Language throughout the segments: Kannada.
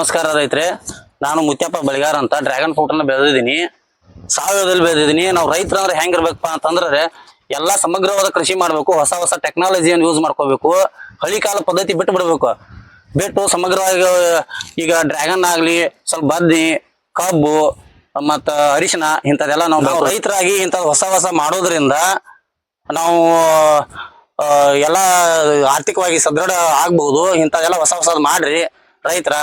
ನಮಸ್ಕಾರ ರೈತ್ರೆ. ನಾನು ಮುತ್ಯಪ್ಪ ಬಳಿಗಾರ ಅಂತ ಡ್ರ್ಯಾಗನ್ ಫ್ರೂಟ್ ಅನ್ನ ಬೆಳೆದಿದ್ದೀನಿ. ಸಾವಯವದಲ್ಲಿ ಬೆಳೆದಿದ್ದೀನಿ. ನಾವು ರೈತರ ಅಂದ್ರೆ ಹೆಂಗಿರ್ಬೇಕಪ್ಪ ಅಂತಂದ್ರೆ ಎಲ್ಲಾ ಸಮಗ್ರವಾದ ಕೃಷಿ ಮಾಡಬೇಕು. ಹೊಸ ಹೊಸ ಟೆಕ್ನಾಲಜಿಯನ್ನು ಯೂಸ್ ಮಾಡ್ಕೋಬೇಕು. ಹಳಿ ಕಾಲ ಪದ್ಧತಿ ಬಿಟ್ಟು ಬಿಡಬೇಕು. ಬಿಟ್ಟು ಸಮಗ್ರವಾಗಿ ಈಗ ಡ್ರ್ಯಾಗನ್ ಆಗ್ಲಿ ಸ್ವಲ್ಪ ಬದ್ನಿ ಕಬ್ಬು ಮತ್ತ ಅರಿಶಿನ ಇಂಥದ್ದೆಲ್ಲ ನಾವು ನಾವು ರೈತರಾಗಿ ಇಂಥ ಹೊಸ ಹೊಸ ಮಾಡೋದ್ರಿಂದ ನಾವು ಎಲ್ಲ ಆರ್ಥಿಕವಾಗಿ ಸದೃಢ ಆಗ್ಬಹುದು ಇಂಥದೆಲ್ಲ ಹೊಸ ಹೊಸದ್ ಮಾಡ್ರಿ ರೈತರ.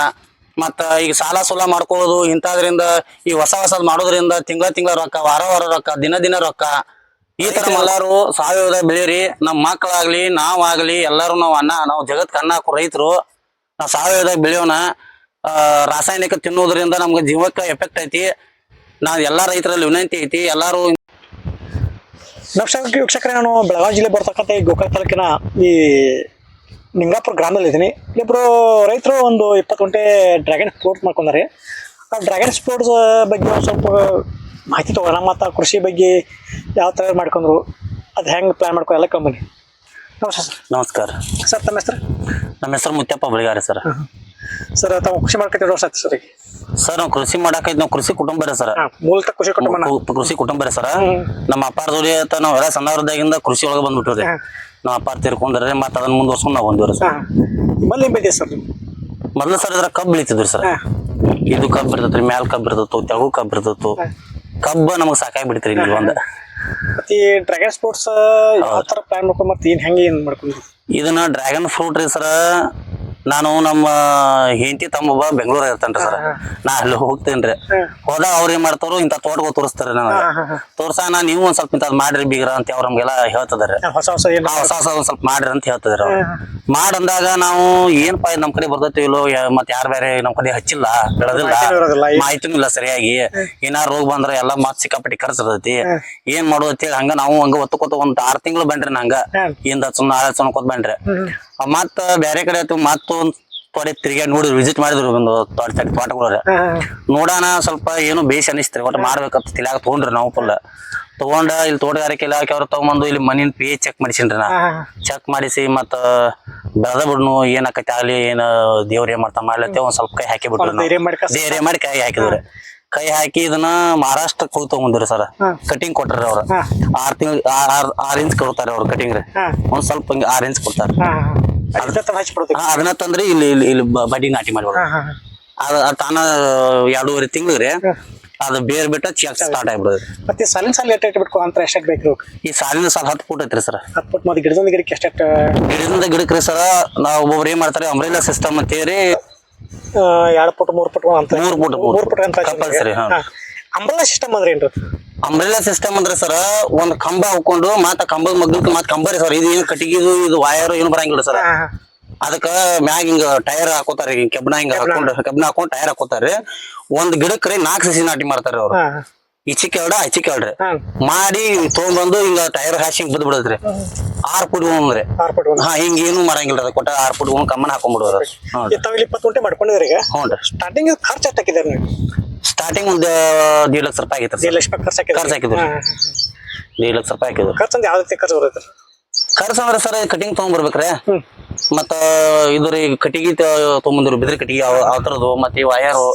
ಮತ್ತ ಈಗ ಸಾಲ ಸೂಲ ಮಾಡ್ಕೊಳ್ಳೋದು ಇಂಥದ್ರಿಂದ ಈ ಹೊಸ ಹೊಸದ್ ಮಾಡೋದ್ರಿಂದ ತಿಂಗಳ ತಿಂಗಳ ರೊಕ್ಕ ವಾರ ವಾರ ರೊಕ್ಕ ದಿನ ದಿನ ರೊಕ್ಕ. ಈ ತರ ಎಲ್ಲಾರು ಸಾವಯವದ ಬೆಳೀರಿ ನಮ್ಮ ಮಕ್ಕಳಾಗ್ಲಿ ನಾವಾಗ್ಲಿ ಎಲ್ಲಾರು ನಾವು ಅನ್ನ ನಾವು ಜಗತ್ ಅನ್ನ ಹಾಕೋ ರೈತರು ನಾವು ಸಾವಯವದಾಗ ಬೆಳೆಯೋಣ ಆ, ರಾಸಾಯನಿಕ ತಿನ್ನೋದ್ರಿಂದ ನಮ್ಗೆ ಜೀವಕ್ಕೆ ಎಫೆಕ್ಟ್ ಐತಿ. ನಾವ್ ಎಲ್ಲಾ ರೈತರಲ್ಲಿ ವಿನಂತಿ ಐತಿ. ಎಲ್ಲಾರು ನಕ್ಷತ್ರ ವೀಕ್ಷಕರೇ ನಾನು ಬೆಳಗಾವಿ ಜಿಲ್ಲೆ ಬರ್ತಕ್ಕಂಥ ಈ ಗೋಕಾಕ್ ತಾಲೂಕಿನ ಈ ನಿಂಗಾಪುರ ಗ್ರಾಮದಲ್ಲಿ ಇದ್ದೀನಿ ಇಲ್ಲಿಬ್ರು ರೈತರು ಒಂದು ಇಪ್ಪತ್ತು ಗಂಟೆ ಡ್ರ್ಯಾಗನ್ ಸ್ಪೋರ್ಟ್ ಮಾಡ್ಕೊಂಡಾರೆ. ಆ ಡ್ರ್ಯಾಗನ್ ಸ್ಪೋರ್ಟ್ಸ್ ಬಗ್ಗೆ ಒಂದು ಸ್ವಲ್ಪ ಮಾಹಿತಿ ತೊಗೊಳ ಮತ್ತು ಕೃಷಿ ಬಗ್ಗೆ ಯಾವ ಥರ ಮಾಡ್ಕೊಂಡ್ರು ಅದು ಹೆಂಗೆ ಪ್ಲ್ಯಾನ್ ಮಾಡ್ಕೊ ಎಲ್ಲ ಕಂಬನಿ ನಮಸ್ಕಾರ ಸರ್. ನಮಸ್ಕಾರ. ಸರ್ ತಮ್ಮ ಹೆಸರು? ನಮ್ಮ ಹೆಸರು ಮುತ್ಯಪ್ಪ ಬಳಿಗಾರಿ ಸರ್. ಸರ್ ತಾವು ಕೃಷಿ ಮಾಡ್ಕೊತೀವಿ ವರ್ಷ ಆಯ್ತು ಸರ್ ಸರ್ ನಾವು ಕೃಷಿ ಮಾಡಾಕೈತಿ ನಾವು ಕೃಷಿ ಕುಟುಂಬ ರೀ ಸರ್ ಮೂಲತಃ ಕೃಷಿ ಕುಟುಂಬ ಕೃಷಿ ಕುಟುಂಬ ರೀ ಸರ್ ನಮ್ಮ ಅಪ್ಪಾರ ಜೋಡಿ ಅಂತ ನಾವು ಎಲ್ಲ ಸಣ್ಣವರದಾಗಿಂದ ಕೃಷಿ ಒಳಗೆ ಬಂದ್ಬಿಟ್ಟಿವ್ರಿ ನಮ್ಮ ಅಪ್ಪಾರ ತೀರ್ಕೊಂಡ್ರೆ ಮತ್ತೆ ಅದನ್ನ ಮುಂದುವರ್ಸ್ಕೊಂಡು ನಾವು ಬಂದಿವ್ರಿ ಸರ್. ಏನು ಸರ್ ಮೊದಲು ಸರ್ ಇದ್ರ ಕಬ್ಬು ಬೆಳಿತಿದ್ರಿ ಸರ್. ಇದು ಕಬ್ಬು ಇರ್ತೈತ್ರಿ ಮ್ಯಾಲ್ ಕಬ್ಬು ಇರ್ತೈತು ತೆಗು ಕಬ್ಬು ಇರ್ತೈತು. ಕಬ್ಬ ನಮಗೆ ಸಾಕಾಗಿ ಬಿಡ್ತೀರಿ ಇಲ್ಲಿ ಒಂದು. ಮತ್ತು ಡ್ರ್ಯಾಗನ್ ಸ್ಪೋರ್ಟ್ಸ್ ಯಾವ ಥರ ಪ್ಲಾನ್ ಮಾಡ್ಕೊಂಡು ಮತ್ತೆ ಏನು ಹೆಂಗೆ ಏನು ಮಾಡ್ಕೊಂಡು ಇದನ್ನ ಡ್ರ್ಯಾಗನ್ ಫ್ರೂಟ್ ರೀ ಸರ್ ನಾನು ನಮ್ಮ ಹೆಂಡತಿ ತಮ್ಮ ಬೆಂಗಳೂರಾಗ ಇರ್ತಾನ್ರಿ ಸರ್. ನಾ ಅಲ್ಲಿ ಹೋಗ್ತೇನ್ರಿ. ಹಾಂ. ಹೋದಾಗ ಅವ್ರ ಏನ್ ಮಾಡ್ತಾರೋ ಇಂಥ ತೋಟಗಳು ತೋರಿಸ್ತಾರೆ ನನಗೆ. ತೋರ್ಸ ನಾ ತೋರ್ಸಾನ ನೀವು ಒಂದ್ ಸ್ವಲ್ಪ ಇಂಥದ್ದು ಮಾಡ್ರಿ ಬೀಗ್ರ ಅಂತ ಅವ್ರ ನಮ್ಗೆಲ್ಲ ಹೇಳ್ತದಾರೆ. ಹೊಸ ಹೊಸ ಏನು ಹೊಸ ಹೊಸ ಒಂದ್ ಸ್ವಲ್ಪ ಮಾಡ್ರಿ ಅಂತ ಹೇಳ್ತಿದಾರೆ ಅವ್ರು. ಮಾಡಂದಾಗ ನಾವು ಏನಪ್ಪ ಇದು ನಮ್ ಕಡೆ ಬರ್ತೈತಿ ಇಲ್ಲೋ ಯಾ- ಮತ್ತ್ ಯಾರು ಬೇರೆ ನಮ್ ಕಡೆ ಹಚ್ಚಿಲ್ಲ ಬೆಳೆದಿಲ್ಲ. ಮಾಹಿತಿ ಇರೋದಿಲ್ಲ. ಮಾಹಿತಿನೂ ಇಲ್ಲ ಸರಿಯಾಗಿ. ಏನಾರ ರೋಗ ಬಂದ್ರ ಎಲ್ಲ ಮತ್ ಸಿಕ್ಕಾಪಟ್ಟಿ ಖರ್ಚು ಇರ್ತೈತಿ ಏನ್ ಮಾಡೋದು ಅಂತೇಳಿ ಹಂಗ ನಾವು ಹಂಗ ಒತ್ತಕೋತ ಒಂದ್ ಆರ್ ತಿಂಗಳು ಬಂದ್ರಿ ನಂಗ. ಏನ್ ಇಂದ ಸುಮ್ಮನೆ ಆಳ ಸುಮ್ಕೋತ ಬಂದ್ರಿ. ಮತ್ತ ಬೇರೆ ಕಡೆ ಆಯ್ತು ಮತ್ತೊಂದ್ ತೋಡೆ ತಿರ್ಗಿ ನೋಡಿದ್ರು ವಿಸಿಟ್ ಮಾಡಿದ್ರು ಒಂದು ತೋಟ ತೋಟಗಳವ್ರೆ ಹಾಂ. ನೋಡೋಣ ಸ್ವಲ್ಪ ಏನು ಬೇಸ್ ಅನಿಸ್ತ್ರಿ ಒಟ್ಟು ಮಾಡ್ಬೇಕಂತ ತಿಳಿಯಾಗ ತಗೊಂಡ್ರಿ ನಾವು ಫುಲ್ ತಗೊಂಡ ಇಲ್ಲಿ ತೋಟಗಾರಿಕೆ ಇಲಾಖೆ ಅವ್ರು ತಗೊಂಬಂದು ಇಲ್ಲಿ ಮನಿನ ಪಿ ಚೆಕ್ ಮಾಡಿಸಿನ್ರಿ ನಾ. ಚೆಕ್ ಮಾಡಿಸಿ ಮತ್ತ ಬೆಳೆದ ಬಿಡ್ನು ಏನ್ ಆಗಲಿ ಏನ ದೇವ್ರ ಏನ್ ಮಾಡ್ತಾ ಮಾಡ್ಲತ್ತೆ ಒಂದ್ ಸ್ವಲ್ಪ ಕೈ ಹಾಕಿ ಬಿಟ್ರು ಧೈರ್ಯ ಮಾಡಿ ಕೈ ಹಾಕಿದ್ರಿ ಕೈ ಹಾಕಿ ಇದನ್ನ ಮಹಾರಾಷ್ಟ್ರ ಹೋಗಿ ತಗೊಂಡ್ರಿ ಸರ್. ಕಟಿಂಗ್ ಕೊಟ್ರಿ ಅವ್ರ. ಆರ್ ತಿಂಗ್ ಆರ್ ಆರ್ ಇಂಚ್ ಕೊಡ್ತಾರೆ ಅವ್ರ ಕಟಿಂಗ್ ರೀ ಒಂದ್ ಸ್ವಲ್ಪ ಹಿಂಗ ಆರ್ ಇಂಚ್ ಕೊಡ್ತಾರೆ. ಹಚ್ಬಿಡ್ತೀವಿ ಹಾ, ಅದನ್ನ ತಂದ್ರಿ ಇಲ್ಲಿ ಇಲ್ಲಿ ಇಲ್ಲಿ ಬ- ಬಡ್ಡಿ ನಾಟಿ ಹಾಂ ಹಾಂ ಅದ ಅದ್ ತಾನ ಎರಡೂವರೆ ತಿಂಗ್ಳಿಗ್ರಿ ಅದು ಬೇರ್ ಬಿಟ್ಟ ಚೆಕ್ ಸ್ಟಾರ್ಟ್ ಆಗ್ಬಿಡುದು. ಮತ್ತೆ ಸಾಲಿನ ಸಾಲ ಎಟ್ ಎಟ್ ಬಿಟ್ಕೊ ಅಂತ ಎಷ್ಟ್ ಬೇಕು ಇವ್ಕ್? ಈ ಸಾಲಿನ ಸಾಲ ಹತ್ತು ಫುಟ್ ಐತ್ರಿ ಸರ್. ಹತ್ತು ಫುಟ್ ಮತ್ತೆ ಗಿಡದಿಂದ ಗಿಡಕ್ಕೆ ಎಷ್ಟು ಗಿಡದಿಂದ ಗಿಡಕ್ರಿ ಸರ ನಾವು ಒಬ್ಬೊಬ್ರು ಏನ್ ಮಾಡ್ತಾರೆ ಅಂಬ್ರೆಲಾ ಸಿಸ್ಟಮ್ ಅಂತ ಹೇಳಿ ಎರಡು ಫುಟ್ ಮೂರು ಫುಟ್ ಅಂತ. ಮೂರ್ ಫುಟ್ ಮೂರ್ ಮೂರು ಫುಟ್ ಅಂತ ಹಾ. ಅಂಬ್ರಲಾ ಸಿಸ್ಟಮ್ ಅಂದ್ರೆ ಏನ್ರಿ? ಅಂಬ್ರೆಲಾ ಸಿಸ್ಟಮ್ ಅಂದ್ರೆ ಸರ್ ಒಂದ್ ಕಂಬ ಹಾಕೊಂಡು ಮತ್ತ ಕಂಬದ ಮಗ್ಗಕ್ಕೆ ಮತ್ತ ಕಂಬ ರೀ ಸರ್ ಇದು ಏನ್ ಕಟ್ಟಿಗಿದು ಇದು ವಯರ್ ಏನು ಬರಂಗಿಲ್ಲ ಸರ್ ಅದಕ್ಕ ಮ್ಯಾಗ ಹಿಂಗ ಟೈರ್ ಹಾಕೋತಾರ ಹಿಂಗ ಕೆಬ್ಣ ಹಿಂಗ ಹಾಕೊಂಡು ಕೆಬ್ಣ ಹಾಕೊಂಡ್ ಟೈರ್ ಹಾಕೋತಾರ ಒಂದ್ ಗಿಡಕ್ ರೀ ನಾಲ್ಕು ಸಸಿ ನಾಟಿ ಮಾಡ್ತಾರ ಅವ್ರು. ಇಚಿ ಈಚಿಕ್ ಎರಡ ಕೇಳ್ರಿ ಎರಡ್ರಿ. ಹಾಂ. ಮಾಡಿ ತಗೊಂಡ್ಬಂದು ಹಿಂಗ ಟೈರ್ ಹಾಸಿ ಹಿಂಗ್ ಬಿದ್ದು ಬಿಡದ್ರಿ ಆರ್ ಪುಡ್ ಅಂದ್ರೆ ಆರು ಫುಟ್ ಒಂದು ಹಾ ಹಿಂಗ ಏನು ಮರಂಗಿಲ್ಲ ಅದ ಕೊಟ್ಟ ಆರ್ ಪುಟ್ ಕಮ್ಮನ ಹಾಕೊಂಡ್ಬಿಡೋರು ತಾವು ಇಲ್ಲಿ ಇಪ್ಪತ್ತು ಗಂಟೆ ಮಾಡ್ಕೊಂಡಿದ್ರಿ ಈಗ? ಹ್ಞೂ ಸ್ಟಾರ್ಟಿಂಗ್ ಖರ್ಚು ಎಷ್ಟು ಹಾಕಿದಾರೆ ನೀವು? ಸ್ಟಾರ್ಟಿಂಗ್ ಒಂದು ದೇಡ್ ಲಕ್ಷ ರೂಪಾಯಿ ಆಗಿತ್ತು ದೇಡ್ ಲಕ್ಷ ರೂಪಾಯಿ ಖರ್ಚು ಹಾಕಿದ್ರು ಖರ್ಚು ಹಾಕಿದ್ರು ದೇಡ್ ಲಕ್ಷ ರೂಪಾಯಿ ಹಾಕಿದ್ರು ಖರ್ಚು ಅಂದ್ರೆ ಯಾವ ರೀತಿ ಖರ್ಚು ಬರುತ್ತೆ? ಖರ್ಚು ಅಂದ್ರೆ ಸರ್ ಕಟಿಂಗ್ ತಗೊಂಡ್ಬರ್ಬೇಕ್ರೆ. ಮತ್ತ ಇದ್ರ ರೀ ಕಟ್ಟಿಗೆ ತಗೊಂಬಂದ್ರು ಬಿದ್ರ ಕಟ್ಟಿಗೆ ಯಾವ ಥರದ್ದು ಮತ್ತೆ ವಯರು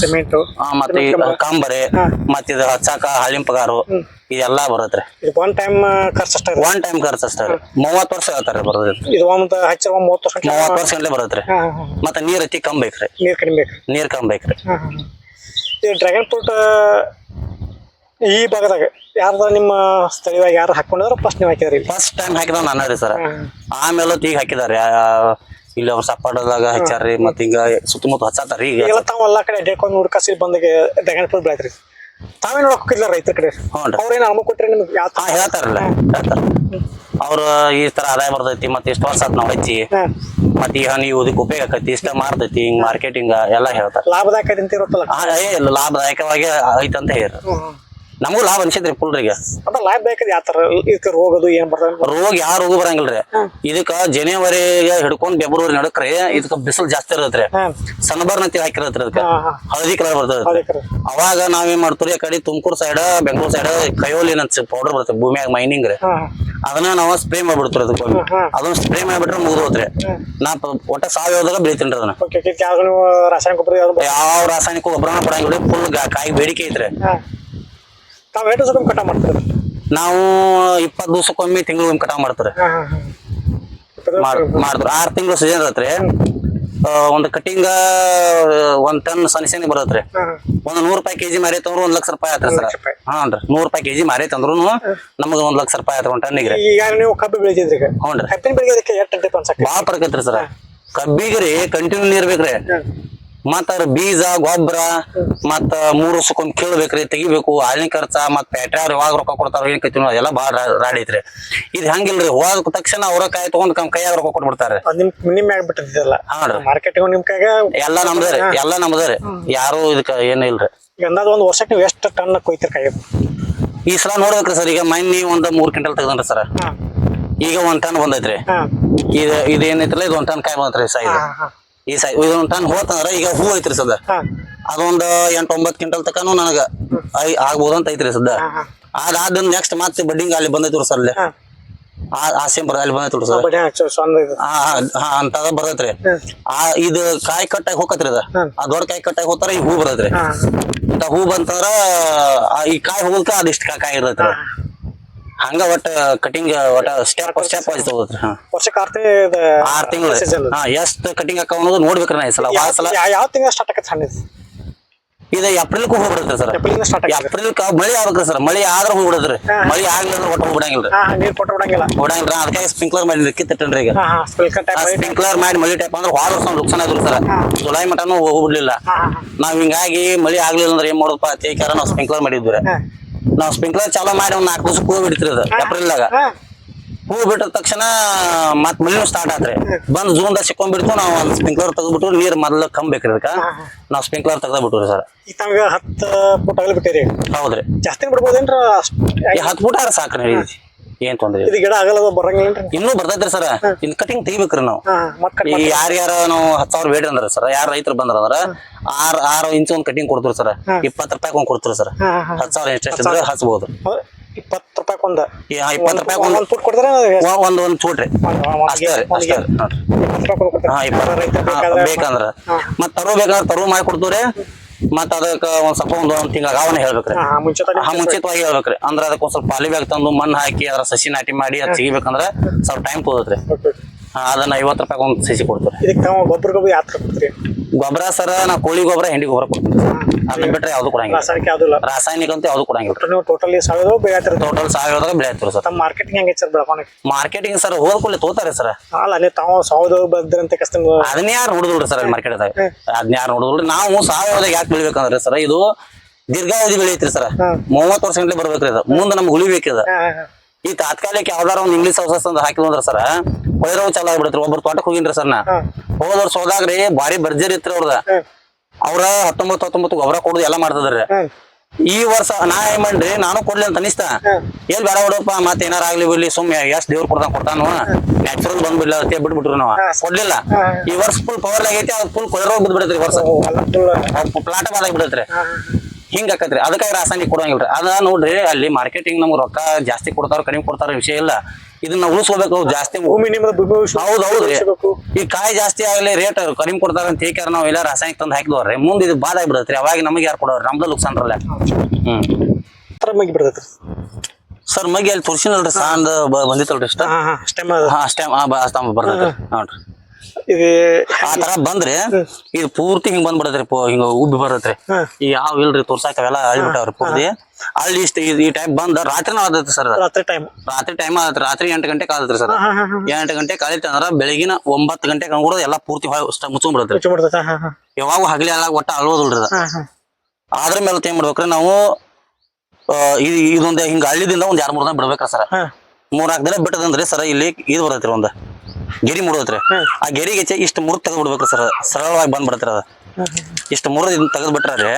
ಸಿಮೆಂಟ್ ಮತ್ತೆ ಕಾಂಬರೆ ಮತ್ತೆ ಇದು ಹಚ್ಚಾಕ ಹಾಲಿನ ಪಗಾರು ಇದೆಲ್ಲ ಬರುತ್ತೆ ಇದು ಒನ್ ಟೈಮ್ ಖರ್ಚು ಅಷ್ಟೇ ಒನ್ ಟೈಮ್ ಖರ್ಚು ಅಷ್ಟೇ ಮೂವತ್ತು ವರ್ಷ ಹೇಳ್ತಾರೆ ಬರೋದು ಇದು. ಒಂದು ಹಚ್ಚಿರ ಮೂವತ್ತು ವರ್ಷ ಮೂವತ್ತು ವರ್ಷ ಗಂಟೆ ಹಾಂ ಮತ್ತೆ ನೀರ್ ಅತಿ ಕಮ್ಮಿ ಬೇಕ್ರಿ. ನೀರು ಕಡಿಮೆ ನೀರ್ ಕಮ್ಮಿ ಬೇಕ್ರಿ. ಈ ಡ್ರ್ಯಾಗನ್ ಫ್ರೂಟ್ ಈ ಭಾಗದಾಗ ಯಾರ್ದ ನಿಮ್ಮ ಸ್ಥಳೀಯವಾಗಿ ಯಾರು ಹಾಕೊಂಡಿದ್ರು ಫಸ್ಟ್ ನೀವು ಹಾಕಿದ್ರಿ. ಫಸ್ಟ್ ಟೈಮ್ ಹಾಕಿದ ನಾನು ರೀ ಸರ್ ಆಮೇಲೆ ಈಗ ಹಾಕಿದಾರೆ ಇಲ್ಲಿ ಅವ್ರ ಸಪ್ಪಾಡದಾಗ ಹಚ್ಚಾರ್ರಿ ಮತ್ತೆ ಹಿಂಗ ಸುತ್ತಮುತ್ತ ಹಚ್ಚಾತಾರ ಈಗ. ಈಗೆಲ್ಲ ತಾವು ಎಲ್ಲ ಕಡೆ ಅಡ್ಡಾಡ್ಕೊಂಡು ಹುಡ್ಕಾಸಿ ಬಂದಾಗ ಡ್ರ್ಯಾಗನ್ ಫ್ರೂಟ್ ಬೆಳೆತ್ರಿ. ತಾವೇ ನೋಡಕ್ ಹೋಗಿಲ್ಲ ರೈತರ ಕಡೆ? ಅವ್ರೇನು ಅನುಭವ ಕೊಟ್ರೆ ನಿಮ್ಗೆ ಯಾವ ಹೇಳ್ತಾರಲ್ಲ ಹೇಳ್ತಾರ. ಅವ್ರ ಈ ತರ ಆದಾಯ ಬರ್ತೈತಿ ಮತ್ತೆ ಇಷ್ಟು ವರ್ಷ ಆತ್ ನಾವು ಹಚ್ಚಿ ಮತ್ತೆ ಈಗ ನೀವು ಇದಕ್ಕೆ ಉಪಯೋಗ ಆಕತಿ ಇಷ್ಟ ಮಾರ್ತೈತಿ ಹಿಂಗ್ ಮಾರ್ಕೆಟಿಂಗ್ ಎಲ್ಲ ಹೇಳ್ತಾರೆ. ಲಾಭದಾಯಕ ಅಂತ ಇರುತ್ತಲ್ಲ? ಆ, ಏ ಇಲ್ಲ, ಲಾಭದಾಯಕವಾಗಿ ಐತಂತ ಅಂತ ಹೇಳಿ ಹ್ಮ್, ಹ್ಮ್. ನಮಗೂ ಲಾಭ ಅನ್ಸಿದ್ರಿ ಪುಲ್ರಿಗೆ. ಅದ ಲಾಭದಾಯಕ ಯಾವ ತರ ಇದಕ್ಕೆ ರೋಗದು ಏನು ಬರ್ತದೆ ರೋಗ ಯಾವ ರೋಗ ಬರಂಗಿಲ್ರಿ. ಇದಕ್ಕ ಜನವರಿಗೆ ಹಿಡ್ಕೊಂಡ್ ಫೆಬ್ರವರಿ ನಡಕ್ರಿ ಇದಕ್ಕ ಬಿಸಿಲು ಜಾಸ್ತಿ ಇರತ್ರಿ. ಸನ್ಬರ್ನ ಅಂತ ಹಾಕಿರತ್ರಿ ಅದಕ್ಕ ಹಳದಿ ಕಲರ್ ಬರ್ತದೆ ಅವಾಗ ನಾವೇನ್ ಮಾಡ್ತೀವಿ ಆ ಕಡೆ Tumakuru side Bengaluru side kaolin ಅಂತ ಪೌಡರ್ ಬರ್ತದೆ ಭೂಮಿಯಾಗ ಮೈನಿಂಗ್ ರೀ. ಅದನ್ನ ನಾವು ಸ್ಪ್ರೇ ಮಾಡ್ಬಿಡ್ತೀವಿ ಅದಕ್ಕೆ. ಅದನ್ನ ಸ್ಪ್ರೇ ಮಾಡ್ಬಿಟ್ರೆ ಮುಗಿದು ಹೋತ್ರಿ ನಾ ಒಟ್ಟ ಸಾವಯವದಾಗ ಬೆಳಿತೀನಿ ಅದನ್ನ. ಯಾವ್ದು ರಾಸಾಯನಿಕ ಗೊಬ್ಬರ ಯಾವ ರಾಸಾಯನಿಕ ಗೊಬ್ಬರನ ಕೊಡಂಗಿಲ್ಲ ಫುಲ್ ಕಾಯಿ ಬೇಡಿಕೆ ಐತ್ರಿ. ತಾವು ಎಷ್ಟು ಸಲ ಕಟ ಮಾಡ್ತೀರಿ? ನಾವು ಇಪ್ಪತ್ತು ದಿವಸಕ್ಕೊಮ್ಮೆ ತಿಂಗಳಿಗೊಮ್ಮೆ ಕಟಾವ್ ಮಾಡ್ತಾರೆ? ಮಾಡ್ತಾರೆ ಆರ್ ತಿಂಗಳು ಸೀಸನ್ ಇರತ್ರಿ. ಒಂದು ಕಟಿಂಗ್ ಒಂದ್ ಟನ್ ಸನಿಸನಿ ಬರತ್ರಿ. ಒಂದು ನೂರು ರೂಪಾಯಿ ಕೆಜಿ ಮಾರಿ ಅಂದ್ರೆ ಒಂದ್ ಲಕ್ಷ ರೂಪಾಯಿ ಆತ್ರಿ ಸರ್. ಹಾನ್ ರೀ. ನೂರು ರೂಪಾಯಿ ಕೆಜಿ ಮಾರಿ ಅಂದ್ರು ನಮಗೆ ಒಂದ್ ಲಕ್ಷ ರೂಪಾಯಿ ಆತ್ರಿ ಒಂದ್ ಟನ್ನಿಗೆ ಈಗ ನೀವು ಕಬ್ಬು ಬೆಳಿತಿದ್ರಿ ಈಗ? ಹ್ಞೂ ರೀ. ಬಾಳ ಐತ್ರಿ ಸರ್. ಕಬ್ಬಿಗೆ ರೀ ಕಂಟಿನ್ಯೂ ನೀರ್ ಬೇಕ್ರಿ. ಮತ್ತ ಅದ್ರ ಬೀಜ ಗೊಬ್ಬರ ಮತ್ತ ಮೂರ್ ವರ್ಷಕ್ಕೊಂದ್ ಕೇಳ್ಬೇಕ್ರಿ ತೆಗಿಬೇಕು ಹಾಲಿನ ಖರ್ಚ ಮತ್ತ ಪೆಟ್ರೋಲ್ ಯಾವಾಗ ರೊಕ್ಕ ಕೊಡ್ತಾರ ಏನ್ ಕೈತಿ ಅದೆಲ್ಲ ಬಾಳ ರಾಡೈತ್ರಿ ಇದ್ ಹಂಗಿಲ್ರಿ ಹೋದ ತಕ್ಷಣ ಅವ್ರ ಕಾಯಿ ತಗೊಂಡ್ ಕಮ್ ಕೈಯಾಗ ರೊಕ್ಕ ಕೊಟ್ಬಿಡ್ತಾರೆ. ನಿಮ್ ಹಾಂ ರೀ. ನಿಮ್ ಕೈಗ ಎಲ್ಲ ನಮ್ದರಿ ಎಲ್ಲ ನಮ್ದರಿ ಯಾರು ಇದಕ್ಕ ಏನು ಇಲ್ರಿ. ಒಂದ್ ಅಂದಾಜು ಒಂದು ವರ್ಷಕ್ಕೆ ನೀವು ಎಷ್ಟು ಟನ್ ಕೊಯ್ತಿರ ಕೈ ಈ ಸಲ ನೋಡ್ಬೇಕ್ರಿ ಸರ್ ಈಗ ಮನ್ನಿ ಒಂದ್ ಮೂರ್ ಕ್ವಿಂಟಲ್ ತೆಗ್ದನ್ರಿ ಸರ್. ಈಗ ಒಂದ್ ಟನ್ ಬಂದೈತ್ರಿ. ಇದ ಇದು ಇದೇನೈತ್ರಲ್ಲ ಇದು ಒಂದ್ ಟನ್ ಕಾಯಿ ಬಂದ್ರಿ ಸೈಜ್. ಈ ಸೈ ಇದೊಂದು ಟನ್ ಹೋತಂದ್ರ ಈಗ ಹೂ ಐತ್ರಿ ಸದ ಅದೊಂದು ಎಂಟ್ ಒಂಬತ್ ಕ್ವಿಂಟಲ್ ತಕನು ನನಗ ಐ ಆಗ್ಬೋದಂತ ಐತ್ರಿ ಸದ ಅದಾದ ನೆಕ್ಸ್ಟ್ ಮತ್ತೆ ಬಡ್ಡಿಂಗ್ ಅಲ್ಲಿ ಬಂದೈತ್ರಿ ಸರ್ ಅಲ್ಲಿ. ಆ ಸೇಮ್ ಸೇಮ್ ಅಲ್ಲಿ ಬಂದೈತ್ರಿ ಸರ್. ಹಾ ಅಂತದ ಬರ್ತೈತ್ರಿ ಆ ಇದು ಕಾಯಿ ಕಟ್ಟಾಗಿ ಹೋಗತ್ರಿ ಅದ. ಆ ದೊಡ್ಡ ಕಾಯಿ ಕಟ್ಟಾಗಿ ಹೋಗ್ತಾರ ಈ ಹೂ ಬರ್ತೈತ್ರಿ ಇಂಥ ಇಂತ ಹೂ ಬಂತಂದ್ರ ಈ ಕಾಯಿ ಹೋಗಲ್ಕ ಅದಿಷ್ಟ ಕಾಯಿ ಇರ್ತೈತ್ರಿ ಹಂಗ ಒಟ್ಟ ಕಟಿಂಗ್ ಒಟ್ಟ ಸ್ಟೆಪ್ ಸ್ಟೆಪ್ ವೈಸ್ ತಗೋತ್ರಿ ಹಾ. ವರ್ಷಕ್ಕೆ ಆರ್ತಿ ಆರ್ ತಿಂಗಳು. ಹಾ ಎಷ್ಟ್ ಕಟಿಂಗ್ ಹಾಕ ಅನ್ನೋದು ನೋಡ್ಬೇಕ್ರಿ ನಾ ಈ ಸಲ ಭಾಳ ಸಲ ಯಾವ ತಿಂಗಳ ಸ್ಟಾರ್ಟ್ ಆಗತ್ತೆ ಸಣ್ಣ ಇದು ಏಪ್ರಿಲ್ಗೂ ಹೋಗ್ಬಿಡುತ್ತೆ ಸರ್. ಏಪ್ರಿಲ್ ಸ್ಟಾರ್ಟ್ ಆಗತ್ತೆ ಏಪ್ರಿಲ್ ಮಳಿ ಆಗ್ಬೇಕ್ರಿ ಸರ್ ಮಳಿ ಆದ್ರೆ ಹೋಗ್ಬಿಡದ್ರಿ ಹಾ. ಮಳಿ ಆಗ್ಲಿಲ್ಲ ಅಂದ್ರೆ ಒಟ್ಟ ಹೋಗ್ಬಿಡಂಗಿಲ್ಲ ನೀರ್ ಕೊಟ್ಟು ಬಿಡಂಗಿಲ್ಲ ಹೋಗಂಗಿಲ್ಲ ಅದಕ್ಕೆ ಸ್ಪ್ರಿಂಕ್ಲರ್ ಮಾಡಿ ಕಿತ್ತಿಟ್ಟನ್ರಿ ಈಗ. ಸ್ಪ್ರಿಂಕ್ಲರ್ ಮಾಡಿ. ಮಳಿ ಟೈಪ್ ಅಂದ್ರೆ ವಾರ ವರ್ಷ ನುಕ್ಸಾನ ಆದ್ರು ಸರ್. July mutton ಹೋಗ್ಬಿಡ್ಲಿಲ್ಲ. ನಾವ್ ಹಿಂಗಾಗಿ ಮಳಿ ಆಗ್ಲಿಲ್ಲ ಅಂದ್ರೆ ಏನ್ ಮಾಡೋದಪ್ಪ ತೇಕಾರ ನಾವು ಸ್ಪ್ರಿಂಕ್ಲರ್ ಮಾಡಿದ್ವಿ ನಾವು ಸ್ಪ್ರಿಂಕ್ಲರ್ ಚಾಲೂ ಮಾಡಿ ಒಂದ್ ನಾಲ್ಕು ದಿವಸ ಹೂ ಬಿಡ್ತಿರಿ ಅದು ಏಪ್ರಿಲ್ದಾಗ ಹೂವು ಹೂ. ಬಿಟ್ಟ ತಕ್ಷಣ ಮತ್ ಮಳಿನೂ ಸ್ಟಾರ್ಟ್ ಆತ್ರಿ. ಬಂದ್ ಜೂನ್ ದಾಗ ಸಿಕ್ಕೊಂಡ್ಬಿಡ್ತು ನಾವು ಒಂದ್ ಸ್ಪ್ರಿಂಕ್ಲರ್ ತೆಗೆದ್ಬಿಟ್ಟು ನೀರ್ ಮೊದ್ಲ ಕಮ್ಮಿ ಬೇಕ್ರಿ ಅದಕ್ಕ ನಾವ್ ಸ್ಪ್ರಿಂಕ್ಲರ್ ತೆಗ್ದ ಬಿಟ್ರಿ ಸರ್. ಈ ಹತ್ತು ಫುಟ್ ಆಗಲಿ ಬಿಟ್ಟಿರಿ. ಹೌದ್ರಿ. ಜಾಸ್ತಿ ಬಿಡ್ಬೋದೇನ್ರ ಹತ್ತು ಫುಟ್ ಆರ ಸಾಕ್ರಿ ಏನ್ ತೊಂದ್ರೆ. ಇದು ಗಿಡ ಆಗಲ್ಲ ಬರಂಗಿಲ್ಲ ಇನ್ನೂ ಬರ್ತೈತ್ರಿ ಸರ್. ಇನ್ ಕಟಿಂಗ್ ತೆಗಿಬೇಕ್ರಿ ನಾವು. ಈಗ ಯಾರ್ಯಾರ ನಾವು ಹತ್ತು ಸಾವಿರ ಬೇಡ್ರಿ ಅಂದ್ರ ಸರ್. ಯಾರ ರೈತರು ಬಂದ್ರ ಅಂದ್ರ ಆರ್ ಆರು ಇಂಚ್ ಒಂದ್ ಕಟಿಂಗ್ ಕೊಡ್ತಾರ ಸರ್. ಇಪ್ಪತ್ತು ರೂಪಾಯಿ ಒಂದ್ ಕೊಡ್ತಾರ ಸರ್. ಹತ್ತು ಸಾವಿರ ಇಂಟ್ರೆಸ್ಟ್ ಇದ್ರೆ ಹಚ್ಬೋದು. ಇಪ್ಪತ್ತು ರೂಪಾಯಿ ಒಂದು. ಇಪ್ಪತ್ತು ರೂಪಾಯಿ ಒಂದು ಒಂದ್ ಫುಟ್ ಕೊಡ್ತಾರೆ ಒಂದ್- ಒಂದ್ ಚೂಟ್ರಿ ಅಷ್ಟೇ ರೀ ಅಷ್ಟೇ ರೀ ನೋಡ್ರಿ. ಹಾ ಇಪ್ಪತ್ತು ಬೇಕಾದ್ರೆ ಮತ್ತ್ ಮತ್ ತರು ಬೇಕಾದ್ರೆ ತರು ಮಾಡಿ ಕೊಡ್ತೀವ್ರಿ. ಮತ್ ಅದಕ್ಕ ಒಂದ್ ಸ್ವಲ್ಪ ಒಂದ್ ಒಂದ್ ತಿಂಗಳ ಅವನ್ನ ಹೇಳ್ಬೇಕ್ರಿ. ಹಾಂ ಮುಂಚಿತವಾಗಿ ಹೇಳ್ಬೇಕ್ರಿ. ಅಂದ್ರ ಅದಕ್ಕ ಒಂದ್ ಸ್ವಲ್ಪ ಪಾಲಿ ಬ್ಯಾಗ್ ತಂದು ಮಣ್ಣು ಹಾಕಿ ಅದ್ರ ಸಸಿ ನಾಟಿ ಮಾಡಿ ಅದ್ ತೆಗಿಬೇಕಂದ್ರ ಸ್ವಲ್ಪ ಟೈಮ್ ತಗೋತ್ರಿ. ಹಾ, ಅದನ್ನ ಐವತ್ತು ರೂಪಾಯಿ ಒಂದ್ ಸಸಿ ಕೊಡ್ತಾರೆ ಇದಕ್ಕೆ ತಾವು ಗೊಬ್ಬರ ಗೊಬ್ಬರ ಯಾವ ಥರ ಕೊಡ್ತೀರಿ? ಗೊಬ್ಬರ ಸರ ನಾ ಕೋಳಿ ಗೊಬ್ಬರ ಹೆಂಡಿ ಗೊಬ್ಬರ ಕೊಡ್ತೀನಿ ಅದನ್ನ ಬಿಟ್ರೆ ಯಾವ್ದು ಕೊಡಂಗಿಲ್ಲ. ರಾಸಾಯನಿಕ ಯಾವ್ದು ಇಲ್ಲ. ರಾಸಾಯನಿಕ ಅಂತ ಯಾವ್ದು ಕೊಡಂಗಿಲ್ಲ. ನೀವು ಟೋಟಲಿ ಸಾವಿರ ಬೆಳೆಯತ್ತಿರ ಟೋಟಲ್ ಸಾವಯವದಾಗ ಬೆಳೆಯತ್ತಿರ ಸರ್. ತಮ್ಮ ಮಾರ್ಕೆಟಿಂಗ್ ಹೆಂಗೆ ಸರ್ ಮಾರ್ಕೆಟಿಂಗ್ ಸರ್ ಹೋದ ಕೂಡಲೇ ತೋತಾರೆ ಸರ್. ಅಲ್ಲ ನೀವು ತಾವು ಸಾವಿರದ ಬಂದ್ರಂತೆ ಕಷ್ಟ ಅದನ್ನ ಯಾರು ನೋಡುದಿಲ್ರಿ ಸರ್ ಮಾರ್ಕೆಟ್ದಾಗ ಅದನ್ನ ಯಾರು ನೋಡುದಿಲ್ರಿ? ನಾವು ಸಾವಯವದಾಗ ಯಾಕೆ ಬೆಳಿಬೇಕಂದ್ರೆ ಸರ್? ಇದು ದೀರ್ಘಾವಧಿ ಬೆಳೆಯತ್ರಿ ಸರ್. ಮೂವತ್ತು ವರ್ಷ ಗಂಟೆ ಬರ್ಬೇಕ್ರಿ ಅದು. ಮುಂದೆ ನಮ್ಗೆ ಉಳಿಬೇಕಿದ ಈ ತಾತ್ಕಾಲಿಕ ಯಾವ್ದಾರ ಒಂದು ಇಂಗ್ಲೀಷ್ ಹೌಸಸ್ ಅಂತ ಹಾಕಿದ್ರಂದ್ರ ಸರ್ ಪೈರವ್ ಚಾಲ ಆಗ್ಬಿಡ್ತ್ರಿ. ಒಬ್ರು ತೋಟಕ್ಕೆ ಹೋಗಿನ್ರಿ ಸರ್ ನಾ. ಹೋದ ವರ್ಷ ಹೋದಾಗ್ರಿ ಭಾರಿ ಭರ್ಜರಿ ಇತ್ರಿ ಅವ್ರದ. ಅವ್ರ ಹತ್ತೊಂಬತ್ತು ಹತ್ತೊಂಬತ್ತು ಗೊಬ್ಬರ ಕೊಡುದು ಎಲ್ಲಾ ಮಾಡ್ತದ್ರಿ. ಈ ವರ್ಷ ನಾ ಏನ್ ಮಾಡ್ರಿ ನಾನು ಕೊಡ್ಲಿ ಅಂತ ಅನಿಸ್ತ. ಏನ್ ಎಲ್ ಬೇಡ ಬಿಡಪ್ಪ ಮತ್ತೆ ಏನಾರ ಆಗ್ಲಿ ಬಿಡ್ಲಿ ಸುಮ್ಮನೆ ಎಷ್ಟ್ ದೇವ್ರ ಕೊಡ್ತಾನ. ಕೊಡ್ತಾನು ನ್ಯಾಚುರಲ್ ಬಂದ್ಬಿಡ್ಲ ಅಂತ ಬಿಟ್ಬಿಟ್ರು ನಾವು. ಕೊಡ್ಲಿಲ್ಲ. ಈ ವರ್ಷ ಫುಲ್ ಪವರ್ ಆಗೈತಿ ಅದ್ ಫುಲ್ ಕೊಯ್ರೋಗ್ ಬಿದ್ಬಿಡತ್ರಿ ವರ್ಷ. ಪ್ಲಾಟ್ ಬಾದಾಗಿ ಬಿಡತ್ರಿ ಹಿಂಗ ಆಕತ್ರಿ. ಅದಕ್ಕಾಗಿ ರಾಸಾಯನಿಕ ಕೊಡಂಗಿಲ್ರಿ. ಅದ ನೋಡ್ರಿ ಅಲ್ಲಿ ಮಾರ್ಕೆಟಿಂಗ್ ನಮ್ಗೆ ರೊಕ್ಕ ಜಾಸ್ತಿ ಕೊಡ್ತಾರ ಕಡಿಮೆ ಕೊಡ್ತಾರ ವಿಷಯ ಇಲ್ಲ. ಇದನ್ನ ಉಳಿಸ್ಕೋಬೇಕು ಜಾಸ್ತಿ ಭೂಮಿ ನಿಮ್ದು ಹೌದ್ ಹೌದ್ರಿ ಈ ಕಾಯಿ ಜಾಸ್ತಿ ಆಗ್ಲಿ ರೇಟ್ ಕಡಿಮೆ ಕೊಡ್ತಾರ ಅಂತ ಹೇಗಾರ ನಾವು ಎಲ್ಲ ರಾಸಾಯನಿಕ ತಂದು ಹಾಕಿದವ್ರಿ ಮುಂದೆ ಇದು ಬಾಡಾಗಿ ಬಿಡತ್ರಿ ಅವಾಗ ನಮಗೆ ಯಾರು ಕೊಡೋರು? ನಮ್ದು ಲುಕ್ಸಾನ್ ಹ್ಮ್. ಮಗಿ ಸರ್ ಮಗಿ ಅಲ್ಲಿ ತೋರ್ಸಿನಲ್ರಿ ಸಾಂದ್ ಬಂದಿತ್ತಲ್ರಿ ಇಷ್ಟ ಹಾಂ ಬರ್ತೈತ್ರಿ. ನೋಡ್ರಿ ಆ ತರ ಬಂದ್ರಿ ಇದು ಪೂರ್ತಿ ಹಿಂಗ್ ಬಂದ್ಬಿಡತ್ರಿ ಪೋ ಹಿಂಗ ಉಬ್ಬಿ ಬರತ್ರಿ. ಈ ಯಾವ ಇಲ್ರಿ ತೋರ್ಸಾಕ ಅವೆಲ್ಲ ಅಳ್ಬಿಟ್ಟಾವ್ರಿ ಪೂರ್ತಿ. ಅಲ್ಲಿ ಇಷ್ಟ ಈ ಟೈಮ್ ಬಂದ ರಾತ್ರಿನೂ ಆದತ್ರಿ ಸರ್ ರಾತ್ರಿ ಟೈಮ್ ರಾತ್ರಿ ಟೈಮ್ ಆದತ್ರಿ ರಾತ್ರಿ ಎಂಟು ಗಂಟೆ ಆದತ್ರಿ ಸರ್ ಎಂಟು ಗಂಟೆ ಕಾಲಿತ ಅಂದ್ರ ಬೆಳಗಿನ ಒಂಬತ್ತು ಗಂಟೆ ಕೂಡ ಎಲ್ಲ ಪೂರ್ತಿ ಮುಚ್ಕೊಂಡ್ಬಿಡತ್ರಿ ಯಾವಾಗ ಹಗಲಿ ಎಲ್ಲ ಒಟ್ಟ ಅಳೋದಿಲ್ರಿ ಹಾಂ ಅದ್ರ ಮೇಲೆ ಏನ್ ಮಾಡ್ಬೇಕ್ರಿ ನಾವು ಇದೊಂದು ಹಿಂಗ ಹಳ್ಳಿದಿಂದ ಒಂದ್ ಎರಡ್ ಮೂರ್ ದಿನ ಬಿಡ್ಬೇಕ್ರ ಸರ್ ಮೂರ್ನಾಲ್ಕು ದಿನ ಬಿಟ್ಟದಂದ್ರೆ ಸರ್ ಇಲ್ಲಿ ಇದು ಬರತ್ರಿ ಒಂದ್ ಗೆರಿ ಮುಡತ್ರಿ ಆ ಗೆರಿಗೆ ಇಷ್ಟು ಮುರಿದ್ ತೆಗೆದು ಬಿಡ್ಬೇಕ್ರಿ ಸರ್ ಸರಳವಾಗಿ ಬಂದ್ಬಿಡತ್ರಿ ಅದ. ಇಷ್ಟ ಮುರಿದ್ ತೆಗೆದು ಬಿಟ್ರೆ